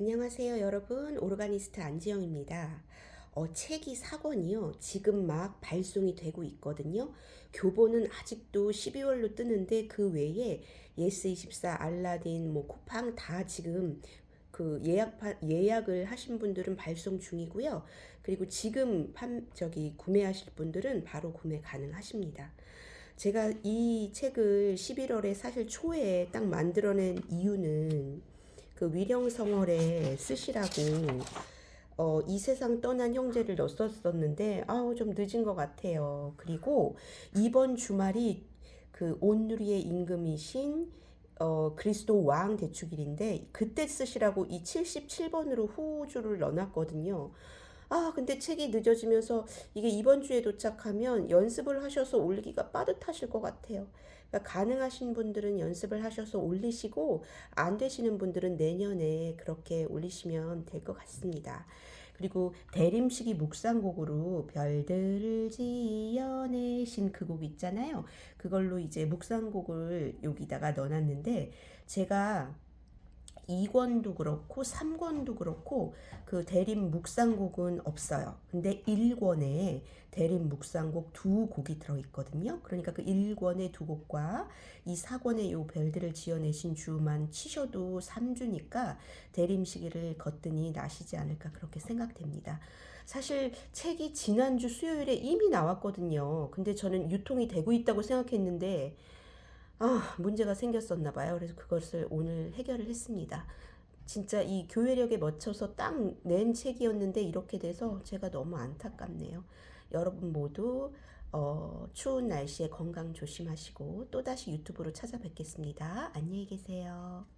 안녕하세요, 여러분. 오르가니스트 안지영입니다. 어, 책이 4권이요. 지금 막 발송이 되고 있거든요. 교보는 아직도 12월로 뜨는데 그 외에 예스24, 알라딘, 뭐 쿠팡 다 지금 그 예약 예약을 하신 분들은 발송 중이고요. 그리고 지금 판 저기 구매하실 분들은 바로 구매 가능하십니다. 제가 이 책을 11월에 사실 초에 딱 만들어낸 이유는 그 위령성월에 쓰시라고 어, 이 세상 떠난 형제를 넣었었는데 아우 좀 늦은 것 같아요. 그리고 이번 주말이 그 온누리의 임금이신 어, 그리스도 왕 대축일인데 그때 쓰시라고 이 77번으로 후주를 넣어놨거든요. 아, 근데 책이 늦어지면서 이게 이번 주에 도착하면 연습을 하셔서 올리기가 빠듯하실 것 같아요. 그러니까 가능하신 분들은 연습을 하셔서 올리시고 안 되시는 분들은 내년에 그렇게 올리시면 될 것 같습니다. 그리고 대림식이 묵상곡으로 별들을 지어내신 그 곡 있잖아요. 그걸로 이제 묵상곡을 여기다가 넣어놨는데 제가 2권도 그렇고 3권도 그렇고 그 대림 묵상곡은 없어요. 근데 1권에 대림 묵상곡 두 곡이 들어있거든요. 그러니까 그 1권의 두 곡과 이 4권의 요 별들을 지어내신 주만 치셔도 3주니까 대림 시기를 거뜬히 나시지 않을까 그렇게 생각됩니다. 사실 책이 지난주 수요일에 이미 나왔거든요. 근데 저는 유통이 되고 있다고 생각했는데 아, 문제가 생겼었나 봐요. 그래서 그것을 오늘 해결을 했습니다. 진짜 이 교회력에 맞춰서 딱 낸 책이었는데 이렇게 돼서 제가 너무 안타깝네요. 여러분 모두 어, 추운 날씨에 건강 조심하시고 또다시 유튜브로 찾아뵙겠습니다. 안녕히 계세요.